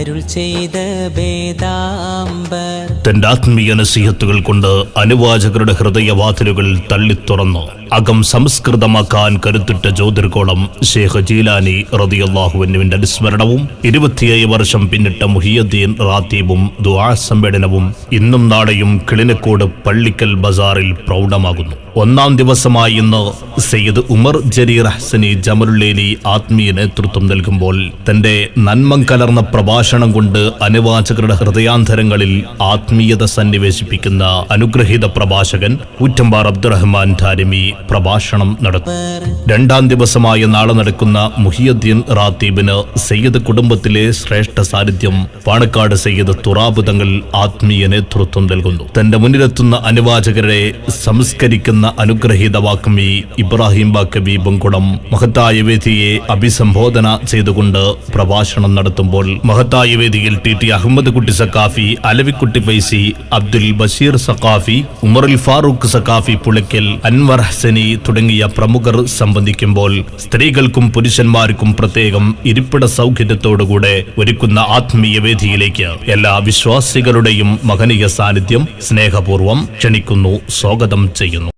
അരുൾ ചെയ്ത തന്റെ ആത്മീയ നസീഹത്തുകൾ കൊണ്ട് അനുവാചകരുടെ ഹൃദയവാതിലുകൾ തള്ളിത്തുറന്നു അകം സംസ്കൃതമാക്കാൻ കരുത്തുറ്റ ജ്യോതിർകോളം ഷേഖ് ജീലാനി റതിയല്ലാഹുവിനുവിന്റെ അനുസ്മരണവും ഇരുപത്തിയേഴ് വർഷം പിന്നിട്ട മുഹിയദ്ദീൻ റാത്തീബും ദുആ സമ്മേളനവും ഇന്നും നാളെയും കിളിനക്കോട് പള്ളിക്കൽ ബസാറിൽ പ്രൗഢമാകുന്നു. ഒന്നാം ദിവസമായി ഇന്ന് സയ്യിദ് ഉമർ ജരീർ ഹസനി ജമലുള്ളേലി ആത്മീയ നേതൃത്വം നൽകുമ്പോൾ തന്റെ നന്മം കലർന്ന പ്രഭാഷണം കൊണ്ട് അനുവാചകരുടെ ഹൃദയാന്തരങ്ങളിൽ ആത്മീയത സന്നിവേശിപ്പിക്കുന്ന അനുഗ്രഹീത പ്രഭാഷകൻ കൂറ്റമ്പാർ അബ്ദുറഹ്മാൻ ധാരിമി പ്രഭാഷണം നടത്തും. രണ്ടാം ദിവസമായ നാളെ നടക്കുന്ന മുഹിയുദ്ദീൻ റാത്തീബിന് സയ്യിദ് കുടുംബത്തിലെ ശ്രേഷ്ഠ സാന്നിധ്യം പാണക്കാട് സയ്യിദ് തുറാബ് തങ്ങൾ ആത്മീയ നേതൃത്വം നൽകുന്നു. തന്റെ മുന്നിലെത്തുന്ന അനുവാചകരെ സംസ്കരിക്കുന്ന അനുഗ്രഹീത വാക്കമി ഇബ്രാഹിം ബാക്കബി ബങ്കുളം മഹത്തായ വേദിയെ അഭിസംബോധന ചെയ്തുകൊണ്ട് പ്രഭാഷണം നടത്തുമ്പോൾ മഹത്തായ വേദിയിൽ ടി ടി അഹമ്മദ് കുട്ടി സക്കാഫി അലവിക്കുട്ടി ഫൈസി അബ്ദുൽ ബഷീർ സക്കാഫി ഉമറുൽ ഫാറൂഖ് സക്കാഫി പുളിക്കൽ അൻവർ ഹസനി തുടങ്ങിയ പ്രമുഖർ സംബന്ധിക്കുമ്പോൾ സ്ത്രീകൾക്കും പുരുഷന്മാർക്കും പ്രത്യേകം ഇരിപ്പിട സൗകര്യത്തോടുകൂടെ ഒരുക്കുന്ന ആത്മീയ വേദിയിലേക്ക് എല്ലാ വിശ്വാസികളുടെയും മഹനീയ സാന്നിധ്യം സ്നേഹപൂർവം ക്ഷണിക്കുന്നു സ്വാഗതം ചെയ്യുന്നു.